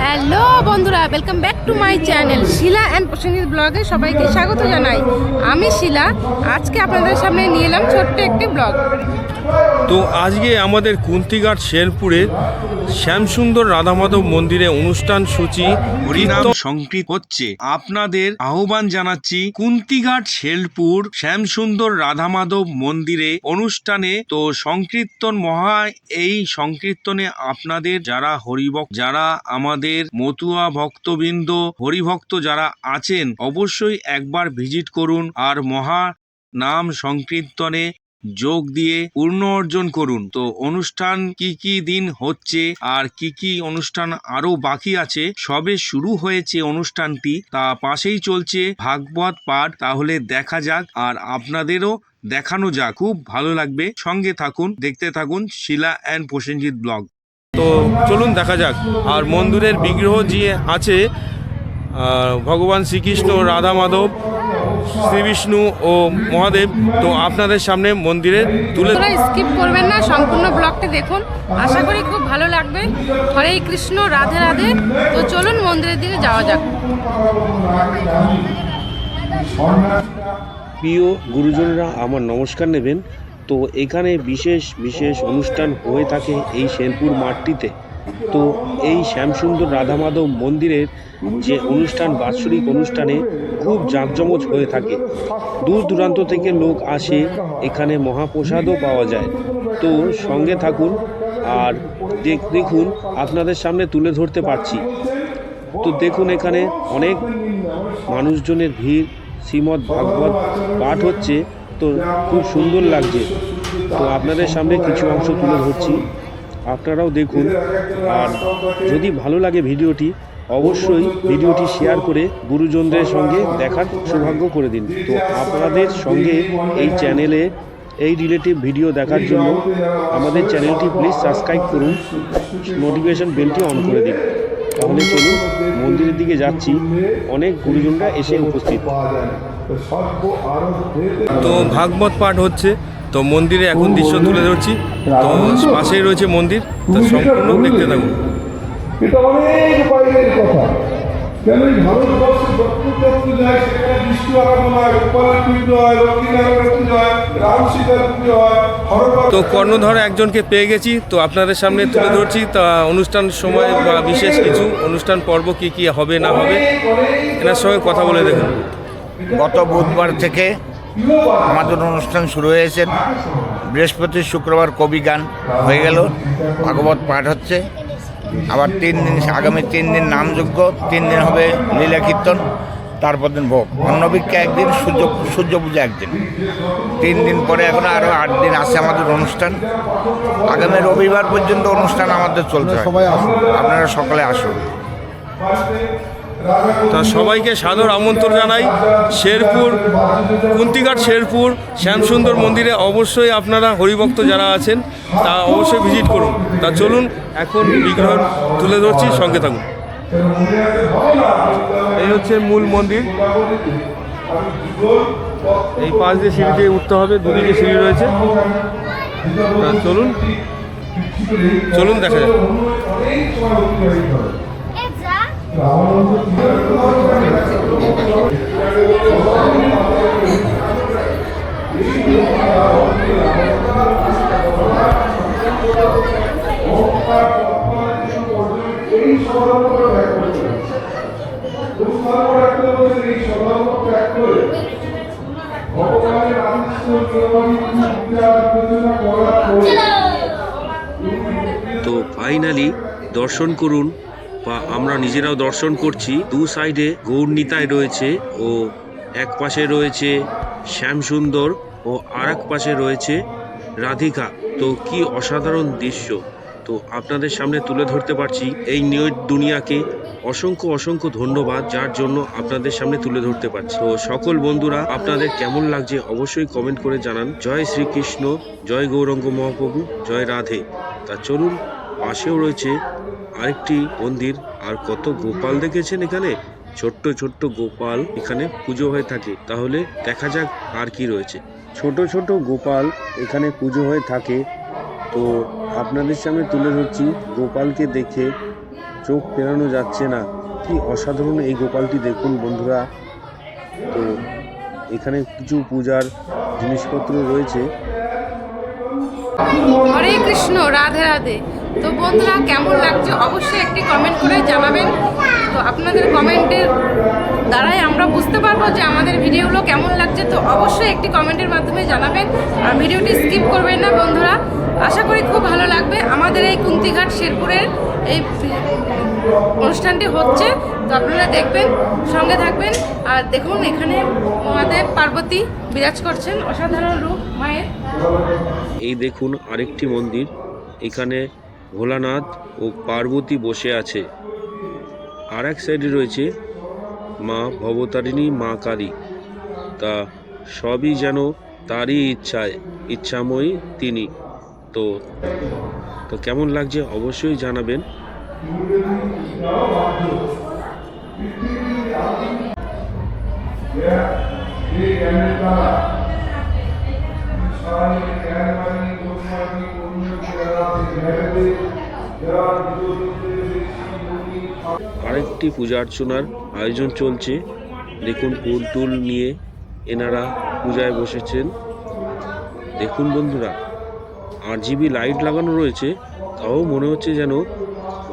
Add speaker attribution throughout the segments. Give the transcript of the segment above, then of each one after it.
Speaker 1: Hello বন্ধুরা welcome back to my channel Shila and Prosenjit ব্লগে সবাইকে স্বাগত জানাই। আমি শিলা আজকে আপনাদের সামনে নিয়ে এলাম ছোট্ট একটি ব্লগ।
Speaker 2: তো আজকে আমাদের কুন্তিঘাট শেরপুরের শ্যামসুন্দর রাধামাধব মন্দিরে অনুষ্ঠান সূচি। সংকৃত হচ্ছে। আপনাদের আহ্বান জানাচ্ছি কুন্তিঘাট শেরপুর শ্যামসুন্দর রাধামাধব মন্দিরে অনুষ্ঠানে। তো সংকীর্তন মহা এই সংকীর্তনে আপনাদের যারা হরিভক্ত যারা আমাদের মতুয়া ভক্তবৃন্দ হরিভক্ত যারা আছেন, অবশ্যই একবার ভিজিট করুন আর মহা নাম সংকীর্তনে যোগ দিয়ে পূর্ণ অর্জন করুন। তো অনুষ্ঠান কি কি দিন হচ্ছে আর কি কি অনুষ্ঠান আরও বাকি আছে, সবে শুরু হয়েছে অনুষ্ঠানটি, তা পাশেই চলছে ভাগবত পাঠ, তাহলে দেখা যাক আর আপনাদেরও দেখানো যাক। খুব ভালো লাগবে। সঙ্গে থাকুন, দেখতে থাকুন শিলা অ্যান্ড প্রসেনজিৎ ব্লগ। তো চলুন দেখা যাক। আর মন্দিরের বিগ্রহ যে আছে ভগবান শ্রীকৃষ্ণ রাধা মাধব শ্রী বিষ্ণু ও মহাদেব তো আপনাদের সামনে মন্দিরে তুলে
Speaker 1: স্কিপ করবেন না সম্পূর্ণ ব্লগটি দেখুন। আশা করি খুব ভালো লাগবে। হরে কৃষ্ণ রাধে রাধে। তো চলুন মন্দিরের দিকে যাওয়া যাক।
Speaker 3: প্রিয় গুরুজনরা আমার নমস্কার নেবেন। তো এখানে বিশেষ বিশেষ অনুষ্ঠান হয়ে থাকে এই শেরপুর মাঠটিতে। তো এই শ্যামসুন্দর রাধামাধব মন্দিরের যে অনুষ্ঠান, বাৎসরিক অনুষ্ঠানে খুব জাঁকজমক হয়ে থাকে। দূর দূরান্ত থেকে লোক আসে, এখানে মহাপ্রসাদও পাওয়া যায়। তো সঙ্গে থাকুন আর দেখ- দেখুন, আপনাদের সামনে তুলে ধরতে পারছি। তো দেখুন এখানে অনেক মানুষজনের ভিড়, শ্রীমদ্ ভাগবত পাঠ হচ্ছে। তো খুব সুন্দর লাগছে। তো আপনাদের সামনে কিছু অংশ তুলে ধরছি। আপনারাও দেখুন। আর যদি ভালো লাগে ভিডিওটি, অবশ্যই ভিডিওটি শেয়ার করে গুরুজনদের সঙ্গে দেখার সৌভাগ্য করে দিন। তো আপনাদের সঙ্গে এই চ্যানেলে, এই রিলেটিভ ভিডিও দেখার জন্য আমাদের চ্যানেলটি প্লিজ সাবস্ক্রাইব করুন। নোটিফিকেশন বেলটি অন করে দিন। তাহলে চলুন মন্দিরের দিকে যাচ্ছি। অনেক গুরুজনরা এসে উপস্থিত।
Speaker 2: তো ভাগবত পাঠ হচ্ছে। তো মন্দিরে এখন দৃশ্য তুলে ধরছি। তো পাশেই রয়েছে মন্দির। তো সম্পূর্ণ দেখতে থাকুন।
Speaker 4: এটা অনেক বাইরের কথা। কেন এই ভারতবর্ষে যায় সেখানে বিষ্ণু আরাধনা হয় গোপালের পুজো হয় লক্ষ্মীনারায়ণের পুজো হয় রাম সীতার পুজো হয়
Speaker 2: তো কর্ণধর একজনকে পেয়ে গেছি। তো আপনাদের সামনে তুলে ধরছি। তা অনুষ্ঠান সময় বা বিশেষ কিছু অনুষ্ঠান পর্ব কি কি হবে না হবে এনার সঙ্গে কথা বলে দেখুন।
Speaker 5: গত বুধবার থেকে আমাদের অনুষ্ঠান শুরু হয়েছে। বৃহস্পতি শুক্রবার কবি গান হয়ে গেল। ভাগবত পাঠ হচ্ছে। আবার তিন দিন আগামী তিন দিন নামযজ্ঞ তিন দিন হবে লীলা কীর্তন তারপর দিন ভোগ। অন্নভিক্ষা একদিন সূর্য সূর্য পূজা একদিন। তিন দিন পরে এখন আরও আট দিন আছে আমাদের অনুষ্ঠান। আগামী রবিবার পর্যন্ত অনুষ্ঠান আমাদের চলছে আপনারা সকালে আসুন।
Speaker 2: তা সবাইকে সাদর আমন্ত্রণ জানাই। শেরপুর, কুন্তিঘাট শেরপুর, শ্যামসুন্দর মন্দিরে অবশ্যই আপনারা হরিভক্ত যারা আছেন, তা অবশ্যই ভিজিট করুন। তা চলুন, এখন বিগ্রহ তুলে ধরছি, সঙ্গে থাকুন। এই হচ্ছে মূল মন্দির। এই পাশ দিয়ে সিঁড়ি দিয়ে উঠতে হবে, দুদিকে সিঁড়ি রয়েছে। চলুন চলুন দেখা যাক।
Speaker 3: তো ফাইনালি দর্শন করুন বা আমরা নিজেরাও দর্শন করছি। দু সাইডে গৌরনীতায় রয়েছে ও এক পাশে রয়েছে শ্যামসুন্দর ও আর এক পাশে রয়েছে রাধিকা। তো কি অসাধারণ দৃশ্য। তো আপনাদের সামনে তুলে ধরতে পারছি এই নিউ দুনিয়াকে। অসংখ্য অসংখ্য ধন্যবাদ, যার জন্য আপনাদের সামনে তুলে ধরতে পারছি। তো সকল বন্ধুরা, আপনাদের কেমন লাগছে অবশ্যই কমেন্ট করে জানান। জয় শ্রীকৃষ্ণ, জয় গৌরঙ্গ মহাপ্রভু, জয় রাধে। তা চলুন, পাশেও রয়েছে আরেকটি মন্দির। আর কত গোপাল দেখেছেন এখানে? ছোট্ট ছোট্ট গোপাল এখানে পুজো হয়ে থাকে। তাহলে দেখা যাক আর কি রয়েছে। ছোট ছোট গোপাল এখানে পুজো হয়ে থাকে। তো আপনাদের সামনে তুলে ধরছি। গোপালকে দেখে চোখ ফেরানো যাচ্ছে না। কি অসাধারণ এই গোপালটি দেখুন বন্ধুরা। তো এখানে কিছু পূজার জিনিসপত্র রয়েছে।
Speaker 1: হরে কৃষ্ণ, রাধে রাধে। তো বন্ধুরা, কেমন লাগছে অবশ্যই একটি কমেন্ট করে জানাবেন। তো আপনাদের কমেন্টের দ্বারাই আমরা বুঝতে পারব যে আমাদের ভিডিওগুলো কেমন লাগছে। তো অবশ্যই একটি কমেন্টের মাধ্যমে জানাবেন। আর ভিডিওটি স্কিপ করবেন না বন্ধুরা। আশা করি খুব ভালো লাগবে। আমাদের এই কুন্তিঘাট শেরপুরের এই অনুষ্ঠানটি হচ্ছে। তো আপনারা দেখবেন, সঙ্গে থাকবেন। আর দেখুন, এখানে মহাদেব পার্বতী বিরাজ করছেন। অসাধারণ রূপ, মায়ের।
Speaker 3: এই দেখুন আরেকটি মন্দির। এখানে ভোলানাথ ও পার্বতী বসে আছে আর এক সাইডে রয়েছে মা ভবতারিণী মা কালী তা সবই যেন তারই ইচ্ছায় ইচ্ছাময়ী তিনি তো তো কেমন লাগছে অবশ্যই জানাবেন
Speaker 4: এই
Speaker 3: আরেকটি পূজা অর্চনার আয়োজন চলছে। দেখুন, ফুল টুল নিয়ে এনারা পূজায় বসেছেন। দেখুন বন্ধুরা আর জিবি লাইট লাগানো রয়েছে। তাও মনে হচ্ছে যেন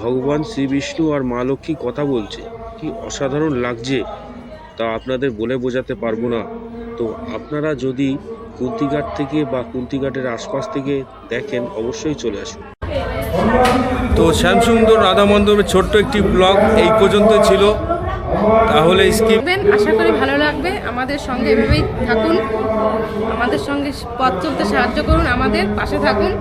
Speaker 3: ভগবান শ্রী বিষ্ণু আর মা লক্ষ্মী কথা বলছে। কি অসাধারণ লাগছে তা আপনাদের বলে বোঝাতে পারব না। তো আপনারা যদি কুন্তিঘাট থেকে বা কুন্তিঘাটের আশপাশ থেকে দেখেন অবশ্যই চলে আসুন।
Speaker 2: তো শ্যামসুন্দর রাধা মণ্ডপের ছোট্ট একটি ব্লগ এই পর্যন্ত ছিল। তাহলে স্কিপ
Speaker 1: আশা করি ভালো লাগবে। আমাদের সঙ্গে এভাবেই থাকুন। আমাদের সঙ্গে পথ চলতে সাহায্য করুন। আমাদের পাশে থাকুন।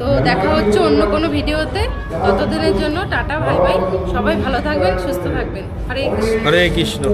Speaker 1: তো দেখা হচ্ছে অন্য কোনো ভিডিওতে। ততদিনের জন্য টাটা ভাই ভাই সবাই ভালো থাকবেন সুস্থ থাকবেন। হরে কৃষ্ণ।
Speaker 2: হরে কৃষ্ণ।